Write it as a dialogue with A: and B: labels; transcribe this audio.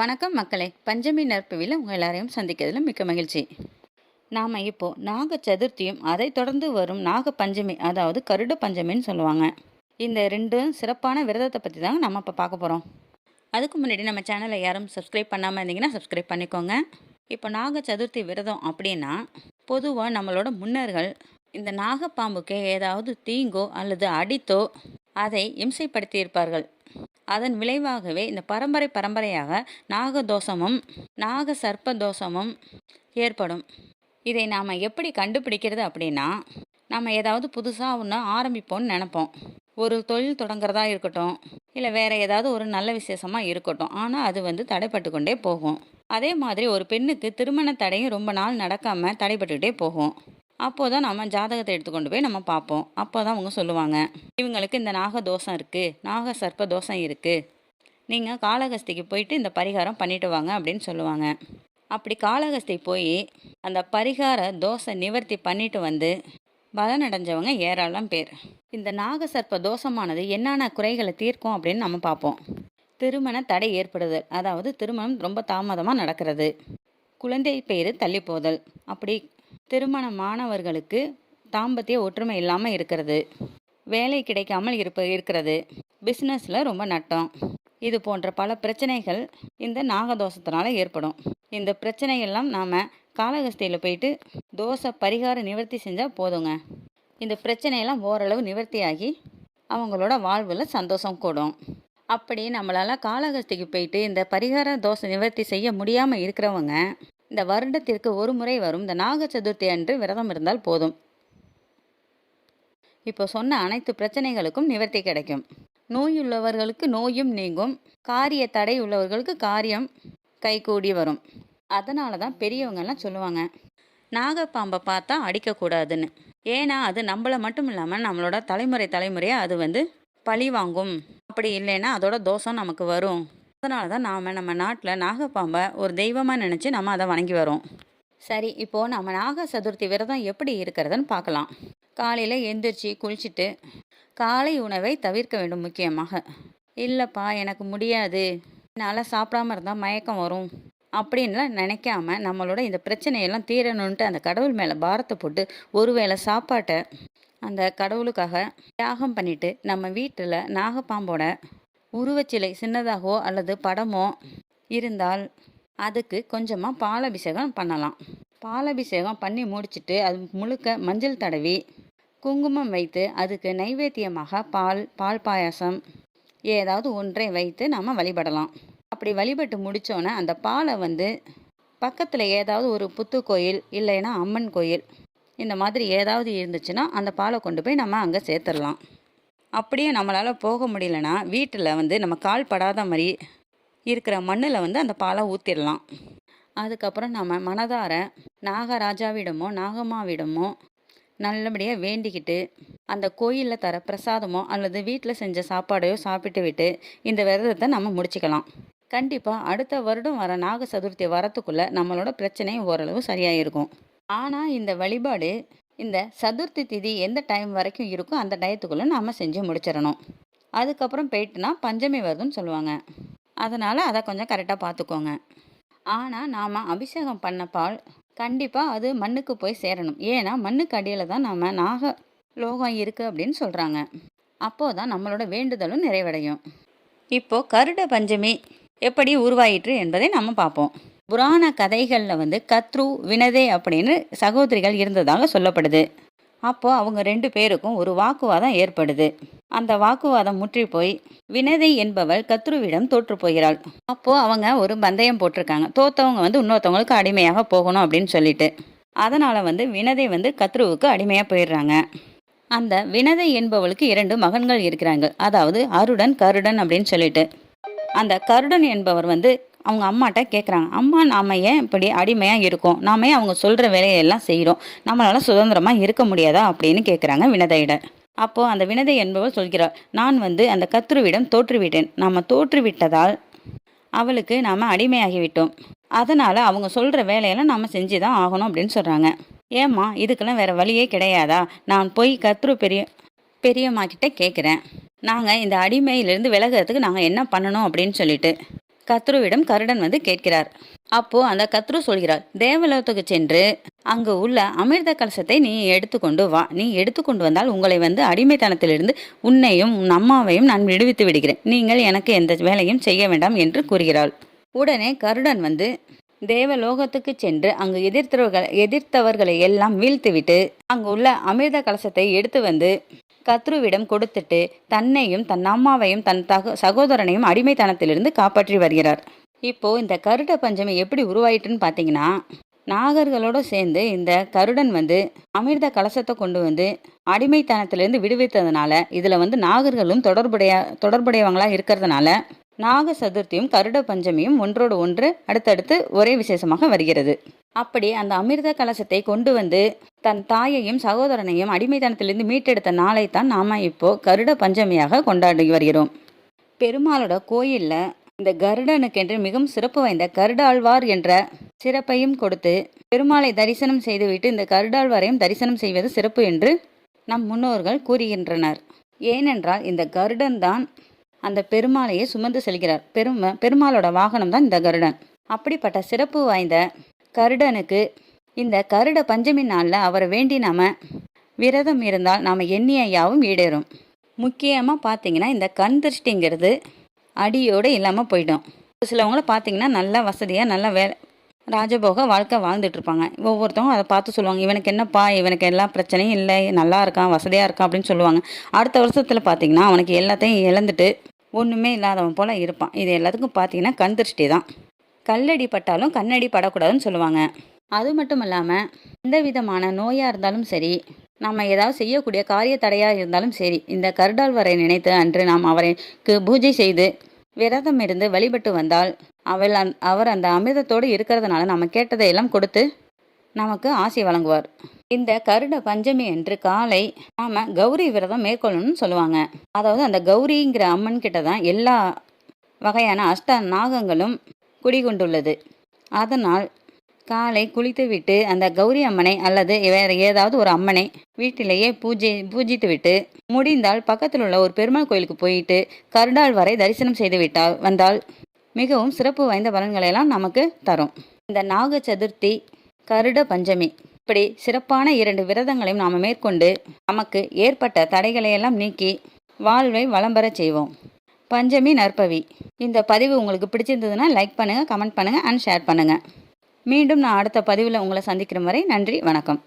A: வணக்கம் மக்களே. பஞ்சமி நற்பவியில் உங்கள் எல்லாரையும் சந்திக்கிறதுல மிக்க மகிழ்ச்சி. நாம் இப்போது நாக சதுர்த்தியும் அதை தொடர்ந்து வரும் நாக பஞ்சமி அதாவது கருட பஞ்சமின்னு சொல்லுவாங்க. இந்த ரெண்டும் சிறப்பான விரதத்தை பற்றி தாங்க நம்ம இப்போ பார்க்க போகிறோம் அதுக்கு முன்னாடி நம்ம சேனலை யாரும் சப்ஸ்கிரைப் பண்ணாமல் இருந்தீங்கன்னா சப்ஸ்கிரைப் பண்ணிக்கோங்க. இப்போ நாக சதுர்த்தி விரதம் அப்படின்னா பொதுவாக நம்மளோட முன்னர்கள் இந்த நாகப்பாம்புக்கு ஏதாவது தீங்கோ அல்லது அடித்தோ அதை இம்சைப்படுத்தியிருப்பார்கள். அதன் விளைவாகவே இந்த பரம்பரை பரம்பரையாக நாகதோஷமும் நாக சர்ப்ப தோஷமும் ஏற்படும். இதை நாம் எப்படி கண்டுபிடிக்கிறது அப்படின்னா நம்ம ஏதாவது புதுசாக ஒன்று ஆரம்பிப்போம்னு நினப்போம். ஒரு தொழில் தொடங்குறதா இருக்கட்டும் இல்லை வேறு ஏதாவது ஒரு நல்ல விசேஷமாக இருக்கட்டும். ஆனால் அது வந்து தடைப்பட்டு கொண்டே போகும். அதே மாதிரி ஒரு பெண்ணுக்கு திருமண தடையும் ரொம்ப நாள் நடக்காமல் தடைப்பட்டுக்கிட்டே போகும். அப்போது தான் நம்ம ஜாதகத்தை எடுத்துக்கொண்டு போய் நம்ம பார்ப்போம். அப்போ தான் அவங்க சொல்லுவாங்க இவங்களுக்கு இந்த நாக தோஷம் இருக்குது நாக சர்ப்ப தோஷம் இருக்குது நீங்கள் காளகஸ்திக்கு போயிட்டு இந்த பரிகாரம் பண்ணிட்டு வாங்க அப்படின்னு சொல்லுவாங்க. அப்படி காளகஸ்தி போய் அந்த பரிகார தோசை நிவர்த்தி பண்ணிட்டு வந்து பலனடைஞ்சவங்க ஏராளம் பேர். இந்த நாகசர்ப்ப தோஷமானது என்னென்ன குறைகளை தீர்க்கும் அப்படின்னு நம்ம பார்ப்போம். திருமண தடை ஏற்படுதல் அதாவது திருமணம் ரொம்ப தாமதமாக நடக்கிறது. குழந்தை பேர் தள்ளி போதல். அப்படி திருமணமானவர்களுக்கு தாம்பத்திய ஒற்றுமை இல்லாமல் இருக்கிறது. வேலை கிடைக்காமல் இருப்ப இருக்கிறது. பிஸ்னஸில் ரொம்ப நட்டம். இது போன்ற பல பிரச்சனைகள் இந்த நாகதோஷத்தினால ஏற்படும். இந்த பிரச்சனையெல்லாம் நாம் காலகஸ்தியில் போயிட்டு தோசை பரிகார நிவர்த்தி செஞ்சால் போதுங்க. இந்த பிரச்சனையெல்லாம் ஓரளவு நிவர்த்தியாகி அவங்களோட வாழ்வில் சந்தோஷம் கூடும். அப்படி நம்மளால் காலகஸ்திக்கு போயிட்டு இந்த பரிகார தோசை நிவர்த்தி செய்ய முடியாமல் இருக்கிறவங்க இந்த வருடத்திற்கு ஒரு முறை வரும். இந்த நாக சதுர்த்தி அன்று விரதம் இருந்தால் போதும். இப்போ சொன்ன அனைத்து பிரச்சனைகளுக்கும் நிவர்த்தி கிடைக்கும். நோயுள்ளவர்களுக்கு நோயும் நீங்கும். காரிய தடை உள்ளவர்களுக்கு காரியம் கைகூடி வரும். அதனால தான் பெரியவங்கெல்லாம் சொல்லுவாங்க நாகப்பாம்பை பார்த்தா அடிக்கக்கூடாதுன்னு. ஏன்னா அது நம்மளை மட்டும் இல்லாமல் நம்மளோட தலைமுறை தலைமுறையாக அது வந்து பழி வாங்கும். அப்படி இல்லைன்னா அதோட தோஷம் நமக்கு வரும். அதனால தான் நாம் நம்ம நாட்டில் நாகப்பாம்பை ஒரு தெய்வமாக நினச்சி நம்ம அதை வணங்கி வரோம். சரி இப்போது நம்ம நாக சதுர்த்தி விரதம் எப்படி இருக்கிறதுன்னு பார்க்கலாம். காலையில் எந்திரிச்சு குளிச்சுட்டு காலை உணவை தவிர்க்க வேண்டும் முக்கியமாக. இல்லைப்பா எனக்கு முடியாது. என்னால் சாப்பிடாம இருந்தால் மயக்கம் வரும். அப்படின்லாம் நினைக்காம நம்மளோட இந்த பிரச்சனையெல்லாம் தீரணுன்ட்டு அந்த கடவுள் மேலே பாரத்தை போட்டு ஒருவேளை சாப்பாட்டை அந்த கடவுளுக்காக தியாகம் பண்ணிவிட்டு நம்ம வீட்டில் நாகப்பாம்போட உருவச்சிலை சின்னதாகவோ அல்லது படமோ இருந்தால் அதுக்கு கொஞ்சமாக பாலபிஷேகம் பண்ணலாம். பாலபிஷேகம் பண்ணி முடிச்சிட்டு அது முழுக்க மஞ்சள் தடவி குங்குமம் வைத்து அதுக்கு நைவேத்தியமாக பால் பால் பாயாசம் ஏதாவது ஒன்றை வைத்து நம்ம வழிபடலாம். அப்படி வழிபட்டு முடித்தோன்னே அந்த பாலை வந்து பக்கத்தில் ஏதாவது ஒரு புத்து கோயில் இல்லைன்னா அம்மன் கோயில் இந்த மாதிரி ஏதாவது இருந்துச்சுன்னா அந்த பாலை கொண்டு போய் நம்ம அங்கே சேர்த்துடலாம். அப்படியே நம்மளால் போக முடியலன்னா வீட்டில் வந்து நம்ம கால் படாத மாதிரி இருக்கிற மண்ணில் வந்து அந்த பாலை ஊற்றிடலாம் அதுக்கப்புறம் நம்ம மனதார நாகராஜாவிடமோ நாகம்மாவிடமோ நல்லபடியாக வேண்டிக்கிட்டு அந்த கோயிலில் தர பிரசாதமோ அல்லது வீட்டில் செஞ்ச சாப்பாடையோ சாப்பிட்டு விட்டு இந்த விரதத்தை நம்ம முடிச்சுக்கலாம். கண்டிப்பாக அடுத்த வருடம் வர நாக சதுர்த்தி வரத்துக்குள்ளே நம்மளோட பிரச்சனையும் ஓரளவு சரியாக இருக்கும் ஆனால் இந்த வழிபாடு இந்த சதுர்த்தி திதி எந்த டைம் வரைக்கும் இருக்கோ அந்த டயத்துக்குள்ளே நாம் செஞ்சு முடிச்சிடணும். அதுக்கப்புறம் போயிட்டுனா பஞ்சமி வருதுன்னு சொல்லுவாங்க. அதனால் அதை கொஞ்சம் கரெக்டாக பார்த்துக்கோங்க. ஆனால் நாம் அபிஷேகம் பண்ண பால் கண்டிப்பாக அது மண்ணுக்கு போய் சேரணும். ஏன்னா மண்ணுக்கு அடியில் தான் நம்ம நாக லோகம் இருக்குது அப்படின்னு சொல்கிறாங்க அப்போது தான் நம்மளோட வேண்டுதலும் நிறைவடையும். இப்போது கருட பஞ்சமி எப்படி உருவாயிற்று என்பதை நம்ம பார்ப்போம். புராண கதைகளில் வந்து கத்ரு வினதே அப்படின்னு சகோதரிகள் இருந்ததாக சொல்லப்படுது. அப்போது அவங்க ரெண்டு பேருக்கும் ஒரு வாக்குவாதம் ஏற்படுது. அந்த வாக்குவாதம் முற்றி போய் வினதை என்பவள் கத்ருவிடம் தோற்று போகிறாள். அப்போது அவங்க ஒரு பந்தயம் போட்டிருக்காங்க. தோத்தவங்க வந்து இன்னொருத்தவங்களுக்கு அடிமையாக போகணும் அப்படின்னு சொல்லிட்டு. அதனால் வந்து வினதை வந்து கத்ருவுக்கு அடிமையாக போயிடுறாங்க. அந்த வினதை என்பவளுக்கு இரண்டு மகன்கள் இருக்கிறாங்க. அதாவது அருடன் கருடன் அப்படின்னு சொல்லிட்டு. அந்த கருடன் என்பவர் வந்து அவங்க அம்மாட்ட கேட்குறாங்க அம்மா நாம் ஏன் இப்படி அடிமையாக இருக்கோம்? நாம ஏன் அவங்க சொல்கிற வேலையெல்லாம் செய்கிறோம் நம்மளால் சுதந்திரமாக இருக்க முடியாதா? அப்படின்னு கேட்குறாங்க வினதையிட. அப்போது அந்த வினதை என்பவர் சொல்கிறார் நான் வந்து அந்த கத்ருவிடம் தோற்றுவிட்டேன். நாம் தோற்றுவிட்டதால் அவளுக்கு நாம் அடிமையாகிவிட்டோம். அதனால் அவங்க சொல்கிற வேலையெல்லாம் நாம் செஞ்சு தான் ஆகணும் அப்படின்னு சொல்கிறாங்க ஏம்மா இதுக்கெல்லாம் வேறு வழியே கிடையாதா? நான் போய் கத்ரு பெரிய பெரியம்மா கிட்டே கேட்குறேன் நாங்கள் இந்த அடிமையிலேருந்து விலகிறதுக்கு நாங்கள் என்ன பண்ணணும்? அப்படின்னு சொல்லிட்டு கத்ருவிடம் கருடன் வந்து கேட்கிறார். அப்போ அந்த கத்ரு சொல்கிறார் தேவலோகத்துக்கு சென்று அங்கு உள்ள அமிர்த கலசத்தை நீ எடுத்துக்கொண்டு வா. நீ எடுத்துக்கொண்டு வந்தால் உங்களை வந்து அடிமைத்தனத்திலிருந்து உன்னையும் உன் அம்மாவையும் நான் விடுவித்து விடுகிறேன். நீங்கள் எனக்கு எந்த வேலையும் செய்ய வேண்டாம் என்று கூறுகிறாள். உடனே கருடன் வந்து தேவலோகத்துக்கு சென்று அங்கு எதிர்த்தவர்கள் எதிர்த்தவர்களை எல்லாம் வீழ்த்திவிட்டு அங்கு உள்ள அமிர்த கலசத்தை எடுத்து வந்து கத்ருவிடம் கொடுத்துட்டு தன்னையும் தன் அம்மாவையும் தன் தக சகோதரனையும் அடிமைத்தனத்திலிருந்து காப்பாற்றி வருகிறார். இப்போ இந்த கருட பஞ்சமி எப்படி உருவாயிட்டுன்னு பார்த்தீங்கன்னா நாகர்களோட சேர்ந்து இந்த கருடன் வந்து அமிர்த கலசத்தை கொண்டு வந்து அடிமைத்தனத்திலிருந்து விடுவித்ததுனால இதில் வந்து நாகர்களும் தொடர்புடைய தொடர்புடையவங்களாக இருக்கிறதுனால நாக சதுர்த்தியும் கருட பஞ்சமியும் ஒன்றோடு ஒன்று அடுத்தடுத்து ஒரே விசேஷமாக வருகிறது. அப்படி அந்த அமிர்த கலசத்தை கொண்டு வந்து தன் தாயையும் சகோதரனையும் அடிமைத்தனத்திலிருந்து மீட்டெடுத்த நாளை தான் நாம இப்போ கருட பஞ்சமியாக கொண்டாடி வருகிறோம். பெருமாளோட கோயிலில் இந்த கருடனுக்கென்று மிகவும் சிறப்பு வாய்ந்த கருடாழ்வார் என்ற சிறப்பையும் கொடுத்து பெருமாளை தரிசனம் செய்துவிட்டு இந்த கருடாழ்வாரையும் தரிசனம் செய்வது சிறப்பு என்று நம் முன்னோர்கள் கூறுகின்றனர். ஏனென்றால் இந்த கருடன் தான் அந்த பெருமாளையே சுமந்து செல்கிறார். பெரும பெருமாளோட வாகனம் தான் இந்த கருடன். அப்படிப்பட்ட சிறப்பு வாய்ந்த கருடனுக்கு இந்த கருட பஞ்சமி நாளில் அவரை வேண்டி நாம விரதம் இருந்தால் நாம் எண்ணிய யாவும் ஈடேறும். முக்கியமாக பார்த்தீங்கன்னா இந்த கண் திருஷ்டிங்கிறது அடியோடு இல்லாமல் போயிடும். ஒரு சிலவங்கள பார்த்தீங்கன்னா நல்ல வசதியாக நல்ல வே ராஜபோக வாழ்க்கை வாழ்ந்துட்டு இருப்பாங்க ஒவ்வொருத்தவங்க அதை பார்த்து சொல்லுவாங்க. இவனுக்கு என்னப்பா இவனுக்கு எல்லா பிரச்சனையும் இல்லை நல்லா இருக்கான் வசதியாக இருக்கான் அப்படின்னு சொல்லுவாங்க. அடுத்த வருஷத்தில் பார்த்தீங்கன்னா அவனுக்கு எல்லாத்தையும் இழந்துட்டு ஒன்றுமே இல்லாதவன் போல் இருப்பான். இது எல்லாத்துக்கும் பார்த்தீங்கன்னா கண் திருஷ்டி தான். கல்லடி பட்டாலும் கண்ணடி படக்கூடாதுன்னு சொல்லுவாங்க. அது மட்டும் இல்லாமல் எந்த விதமான நோயாக இருந்தாலும் சரி நம்ம ஏதாவது செய்யக்கூடிய காரிய தடையாக இருந்தாலும் சரி இந்த கருடாழ்வரை நினைத்து அன்று நாம் அவரைக்கு பூஜை செய்து விரதம் இருந்து வழிபட்டு வந்தால் அவள் அந் அவர் அந்த அமிர்தத்தோடு இருக்கிறதுனால நம்ம கேட்டதை எல்லாம் கொடுத்து நமக்கு ஆசை வழங்குவார். இந்த கருட பஞ்சமி என்று காலை நாம கௌரி விரதம் மேற்கொள்ளணும்னு சொல்லுவாங்க. அதாவது அந்த கௌரிங்கிற அம்மன் கிட்ட தான் எல்லா வகையான அஷ்ட நாகங்களும் குடிகொண்டுள்ளது. அதனால் காலை குளித்துவிட்டு அந்த கௌரி அம்மனை அல்லது வேறு ஏதாவது ஒரு அம்மனை வீட்டிலேயே பூஜை பூஜித்து விட்டு முடிந்தால் பக்கத்தில் உள்ள ஒரு பெருமாள் கோயிலுக்கு போயிட்டு கருடாள் வரை தரிசனம் செய்து விட்டால் வந்தால் மிகவும் சிறப்பு வாய்ந்த பலன்களையெல்லாம் நமக்கு தரும். இந்த நாக சதுர்த்தி கருட பஞ்சமி இப்படி சிறப்பான இரண்டு விரதங்களையும் நாம் மேற்கொண்டு நமக்கு ஏற்பட்ட தடைகளையெல்லாம் நீக்கி வாழ்வை வளம்பெற செய்வோம். பஞ்சமி நற்பவி. இந்த பதிவு உங்களுக்கு பிடிச்சிருந்ததுன்னா லைக் பண்ணுங்கள் கமெண்ட் பண்ணுங்கள் அண்ட் ஷேர் பண்ணுங்கள் மீண்டும் நான் அடுத்த பதிவில் உங்களை சந்திக்கிற வரை நன்றி வணக்கம்.